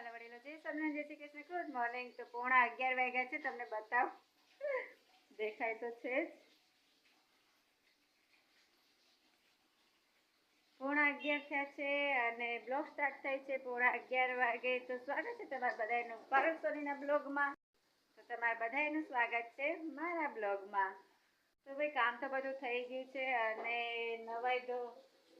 વાલા વડીલો જય જય શ્રી કૃષ્ણ. Good morning. તો પોણા અગિયાર વાગ્યા છે. તમને બતાવ. દેખાય તો છે જ. પોણા અગિયાર થયા છે અને બ્લોગ સ્ટાર્ટ થાય છે પોણા અગિયાર વાગે. તો સ્વાગત છે તમારા બધાનું પારસ બ્લોગમાં. તો તમારા બધાનું સ્વાગત છે મારા બ્લોગમાં. તો ભાઈ કામ તો બધું થઈ ગયું છે અને નવાઈ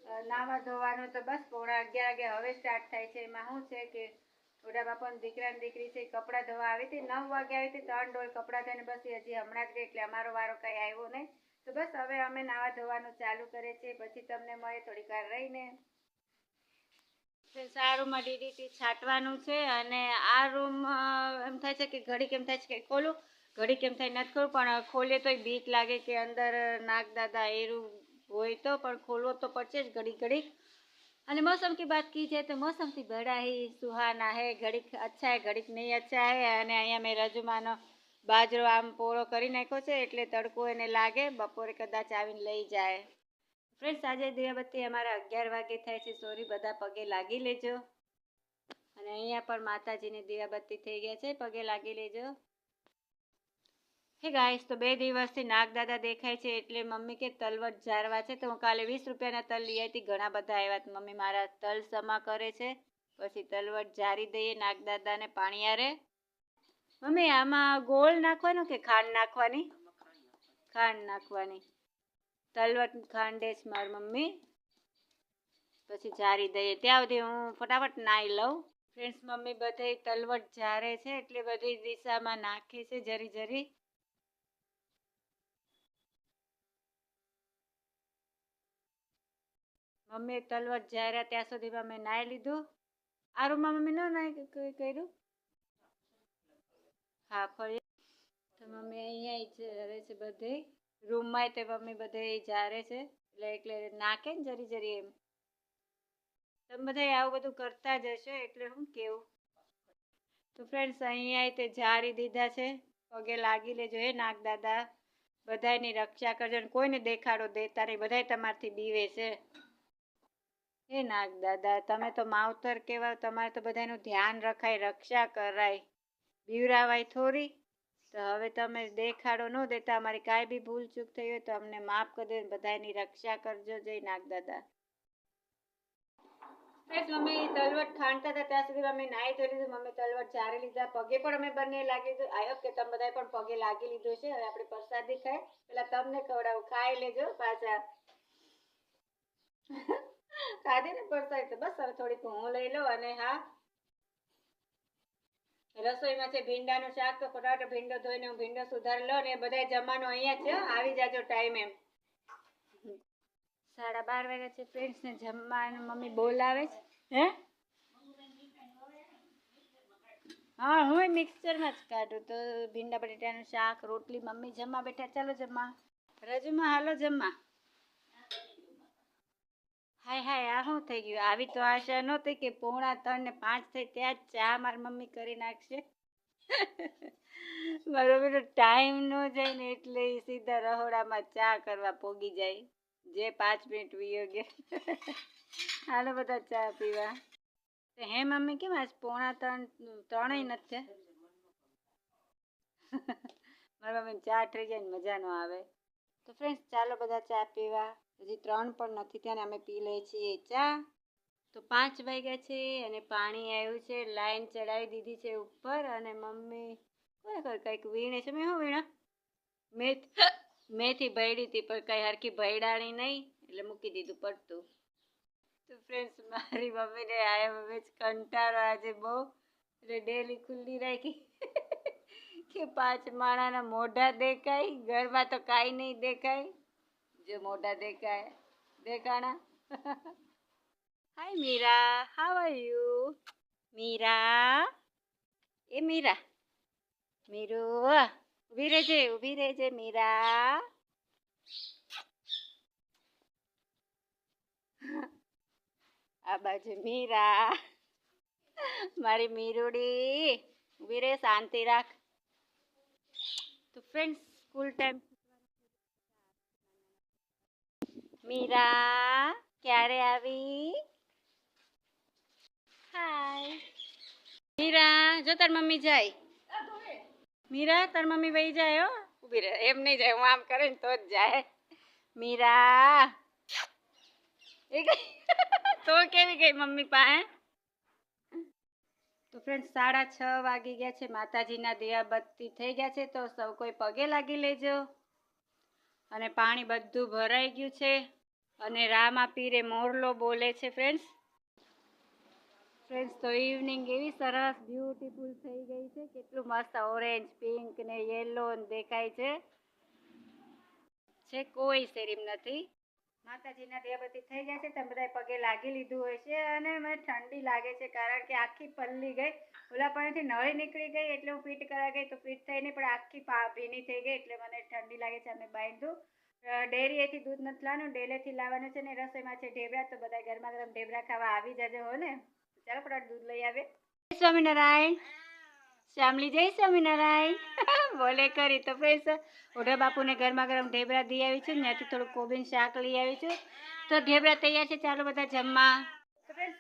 અ, નાવા ધોવાનું તો બસ પોણા અગિયાર વાગે હવે સ્ટાર્ટ થાય છે. એમાં શું છે કે ઓડા બાપાને દીકરા ને દીકરી છે, કપડાં ધોવા આવી હતી નવ વાગે આવી હતી ત્રણ ડોલ કપડાં ધોઈને બસ હજી હમણાં જ ગઈ એટલે અમારો વારો કઈ આવ્યો નહીં. તો બસ હવે અમે નાવા ધોવાનું ચાલુ કરે છે, પછી તમને મળે થોડીક વાર રહીને. સારુંમાં ડીડીટી છાંટવાનું છે અને આ રૂમ એમ થાય છે કે ઘડીક કેમ થાય છે કે ખોલું? ઘડીક એમ થાય નથી ખોલું, પણ ખોલીએ તોય બીક લાગે કે અંદર નાગ દાદા એરું હોય તો, પણ ખોલવો તો પડશે જ ઘડી ઘડીક અને मौसम की बात की जाए तो मौसम થી बड़ा ही सुहाना है घड़ीक अच्छा है घड़ीक નહીં अच्छा है અને અહીંયા મેં રજુમાનો બાજરો આમ પોળો કરી નાખ્યો છે એટલે તડકો એને લાગે બપોરે કદાચ આવીને લઈ જાય ફ્રેન્ડ્સ આજે દીવાબત્તી અમારા અગિયાર વાગે થાય છે સોરી બધા પગે લાગી લેજો અને અહીંયા પણ માતાજીની દીવાબત્તી થઈ ગયા છે પગે લાગી લેજો હે ગાઈસ તો બે દિવસથી નાગદાદા દેખાય છે એટલે મમ્મી કે તલવટ જારવા છે. તો હું કાલે વીસ રૂપિયાના તલ લઈ આવી ઘણા બધા આવ્યા મમ્મી મારા તલ સમા કરે છે. પછી તલવટ જારી દઈએ નાગદાદાને પાણીયારે મમ્મી, આમાં ગોળ નાખવાનો કે ખાંડ નાખવાની? ખાંડ નાખવાની. તલવટ ખાંડે છે મારી મમ્મી. પછી જારી દઈએ. ત્યાં સુધી હું ફટાફટ નાહી લઉં. ફ્રેન્ડ્સ મમ્મી બધે તલવટ જારે છે એટલે બધી દિશામાં નાખે છે જરી જરી. મમ્મીએ તલવટ જાર્યા ત્યાં સુધીમાં મેં નાહી લીધું. આ રૂમમાં મમ્મી ન નાહી કર્યું? હા ફરી તો મમ્મી અહીંયા જારે છે બધે. રૂમમાં તે મમ્મી બધે જારે છે. એટલે એટલે નાખે ને જરી જરી એમ. તમે બધા આવું બધું કરતા જ હશો એટલે હું કેવું? તો ફ્રેન્ડ્સ અહીંયા તે જારી દીધા છે. પગે લાગી લેજો હે નાગ દાદા બધાની રક્ષા કરજો ને કોઈને દેખાડો દેતા નહીં. બધાય તમારથી બીવે છે. હે નાગ દાદા, તમે તો માવતર કેવા તમારે તો બધાનું ધ્યાન રખાય, રક્ષા કરાય. બીવરાવાય થોડી. તો હવે તમે દેખાડો ન દેતા, અમારી કાંઈ બી ભૂલ ચૂક થઈ હોય તો અમને માફ કરી દે બધાની રક્ષા કરજો. જય નાગ દાદા. ફ્રેન્ડ્સ, મમ્મી તલવટ ખાંડતા હતા, ત્યાં સુધી અમે નાહી ધોઈ લીધું. મમ્મી તલવટ ચારે લીધા. પગે પણ અમે બંને લાગી લીધું. આયો કે તમે બધાએ પણ પગે લાગી લીધું છે હવે આપણે પ્રસાદી ખાય પેલા તમને ખવડાવું. ખાઈ લેજો પાછા. ખાધી ને પ્રસાદ તો બસ હવે થોડીક હું લઈ લઉં અને હા, રસોઈમાં છે ભીંડાનું શાક તો ફટાફટ ભીંડો ધોઈને હું ભીંડો સુધારી લો ને બધા જમવાનો અહીંયા છે આવી જાજો ટાઈમ એમ. સાડા બાર વાગ્યા છે ફ્રેન્ડ્સ ને જમવાનું મમ્મી બોલાવે છે. હે? હા, હું મિક્સચરમાં જ કાઢું. તો ભીંડા, બટેટાનું શાક, રોટલી, મમ્મી જમવા બેઠા. ચાલો જમવા. રજુમાં, હાલો જમવા. હાય હાય, આ શું થઈ ગયું? આવી તો આશા નહોતી કે પોણા ત્રણ ને પાંચ થઈ ત્યાં જ ચા મારી મમ્મી કરી નાખશે. મારો બધો ટાઈમ ન જાય ને એટલે સીધા રહોડામાં ચા કરવા પોગી જાય. જે પાંચ મિનિટ વિયોગે હાલો બધા ચા પીવા. હે મમ્મી, કેમ આજ પોણા ત્રણ, ત્રણેય નથી મારી મમ્મી ચા થઈ જાય ને મજા ન આવે. તો ફ્રેન્ડ્સ ચાલો બધા ચા પીવા. હજી ત્રણ પણ નથી ત્યાં અમે પી લઈએ છીએ ચા. તો પાંચ વાગ્યા છે અને પાણી આવ્યું છે. લાઈન ચડાવી દીધી છે ઉપર અને મમ્મી ખરેખર કંઈક વીણે છે. મેં શું વીણા મેથ. મેથી ભયડી હતી, પણ કંઈ હરખી ભયડાણી નહીં. એટલે મૂકી દીધું પડતું. તો ફ્રેન્ડ્સ મારી મમ્મીને આયા મમ્મી જ કંટાળો આજે બહુ. એટલે ડેલી ખુલ્લી રાખી. કે પાંચ માણાના મોઢા દેખાય ઘરમાં તો કાંઈ નહીં દેખાય. જો મોઢા દેખાય, દેખાણા. Hi Meera how you Meera એ મીરા. મીરુ ઊભી રહેજે ઊભી રહેજે, મીરા. આ બાજુ મીરા. મારી મીરુડી ઊભી રે શાંતિ રાખ. તો ફ્રેન્ડ્સ સ્કૂલ ટાઈમ મીરા ક્યારે આવી હાય જો તાર મમ્મી જાય મીરા તાર મમ્મી વહી જાય હો ઊભી રહે એમ નહીં જાય હું આમ કરે ને તો જ જાય મીરા એ ગઈ તો કેવી ગઈ મમ્મી પાસે તો ફ્રેન્ડ સાડા છ વાગી ગયા છે. માતાજીના દિયાબત્તી થઈ ગયા છે. તો સૌ કોઈ પગે લાગી લેજો. અને પાણી બધું ભરાઈ ગયું છે. અને રામા પીરે મોરલો બોલે છે ફ્રેન્ડ્સ ફ્રેન્ડ્સ તો ઇવનિંગ એવી સરસ બ્યુટીફુલ થઈ ગઈ છે. કેટલું મસ્ત ઓરેન્જ પિંક ને યેલો દેખાય છે. કોઈ શેરીમ નથી. માતાજીના દેવબત્તી થઈ ગયા છે, તમે બધાએ પગે લાગી લીધું હોય છે અને મને ઠંડી લાગે છે કારણ કે આખી પલ્લી ગઈ, ઓલા પાણીથી નળી નીકળી ગઈ એટલે હું ફિટ કરા ગઈ તો ફિટ થઈ નહીં, પણ આખી ભીની થઈ ગઈ એટલે મને ઠંડી લાગે છે, અમે બાંધ્યું. ડેરીએથી દૂધ નથી લાવવાનું, ડેલેથી લાવવાનું છે ને, રસોઈમાં છે ઢેબરા, તો બધા ગરમા ગરમ ઢેબરા ખાવા આવી જજો, હો ને. ચાલો ફટાફટ દૂધ લઈ આવે સ્વામિનારાયણ શ્યામલી, જય સ્વામિનારાયણ. બોલે કરી તો ફ્રેન્ડ્સ ઓઢા બાપુને ગરમા ગરમ ઢેબરા દઈ આવી છું, ત્યાંથી થોડું કોબીન શાક લઈ આવી છું. તો ઢેબરા તૈયાર છે, ચાલો બધા જમવા.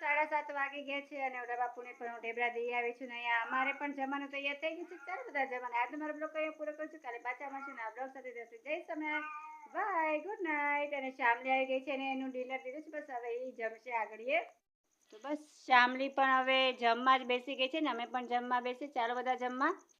સાડા સાત વાગી ગયા છે અને ઓઢા બાપુને પણ હું ઢેબરા દઈ આવી છું અહીંયા અમારે પણ જમવાનું તૈયાર થઈ ગયું છે. ચાલો બધા જમવાનું આજે મારો બ્લોગ અહીંયા પૂરો કરું છું. કાલે પાછા મળશું ને આ બ્લોગ સાથે જશે જય સ્વામિનારાયણ. બાય ગુડ નાઇટ અને શ્યામલી આવી ગઈ છે અને એનું ડિનર દીધું છે. બસ હવે એ જમશે આગળ તો બસ, શામલી પણ હવે જમવા જ બેસી ગઈ છે ને, અમે પણ જમવા બેસી ચાલો બધા જમવા.